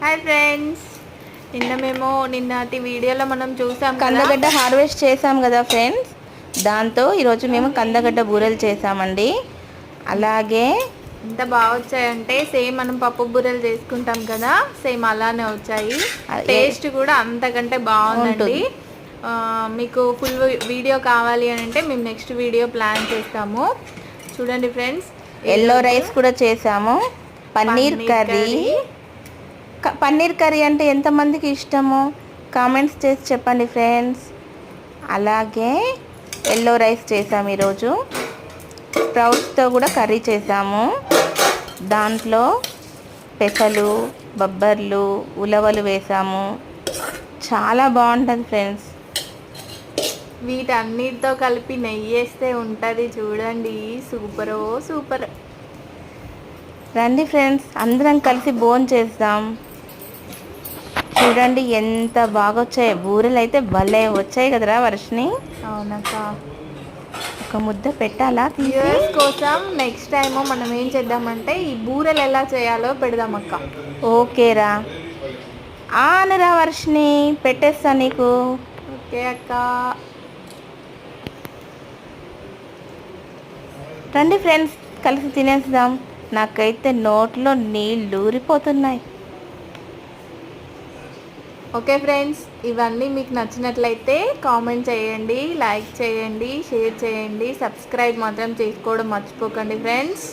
Hi friends నిన్న మేము నిన్నటి వీడియోలో మనం చూసాం కదా. కందగడ్డ హార్వెస్ట్ చేసాం కదా ఫ్రెండ్స్ దాంతో ఈరోజు మేము కందగడ్డ బూరెలు చేసామండి. అలాగే ఎంత బాగా వచ్చాయంటే సేమ్ మనం పప్పు బూరెలు చేసుకుంటాం కదా సేమ్ అలానే వచ్చాయి. టేస్ట్ కూడా అంతకంటే బాగుందండి. ఆ, మీకు ఫుల్ వీడియో కావాలి అని అంటే మేము నెక్స్ట్ వీడియో ప్లాన్ చేస్తాము. చూడండి ఫ్రెండ్స్ ఎల్లో రైస్ కూడా చేసాము. పన్నీర్ కర్రీ. పన్నీర్ కర్రీ అంటే ఎంతమందికి ఇష్టము? కామెంట్స్ చేసి చెప్పండి ఫ్రెండ్స్. అలాగే ఎల్లో రైస్ చేసాము ఈరోజు. స్ప్రౌట్స్తో కూడా కర్రీ చేసాము. దాంట్లో పెసలు బొబ్బర్లు ఉలవలు వేసాము. చాలా బాగుంటుంది ఫ్రెండ్స్. వీటన్నిటితో కలిపి నెయ్యి వేస్తే ఉంటుంది చూడండి. సూపరో సూపర్. రండి ఫ్రెండ్స్ అందరం కలిసి భోజనం చేద్దాం. చూడండి ఎంత బాగా వచ్చాయి బూరెలు అయితే భలే వచ్చాయి కదరా వర్షిని అవునక్క. ఒక ముద్ద పెట్టాలా వ్యూవర్స్ కోసం నెక్స్ట్ టైం మనం ఏం చేద్దామంటే ఈ బూరెలు ఎలా చేయాలో పెడదాం అక్క ఓకేరా. ఆనరా వర్షిని పెట్టేస్తా నీకు. ఓకే అక్క. రండి ఫ్రెండ్స్ కలిసి తినేద్దాం. నాకైతే నోట్లో నీళ్ళు ఊరిపోతున్నాయి. ఓకే ఫ్రెండ్స్ ఇవన్నీ మీకు నచ్చినట్లయితే కామెంట్ చేయండి లైక్ చేయండి షేర్ చేయండి సబ్స్క్రైబ్ మాత్రం చేసుకోవడం మర్చిపోకండి ఫ్రెండ్స్.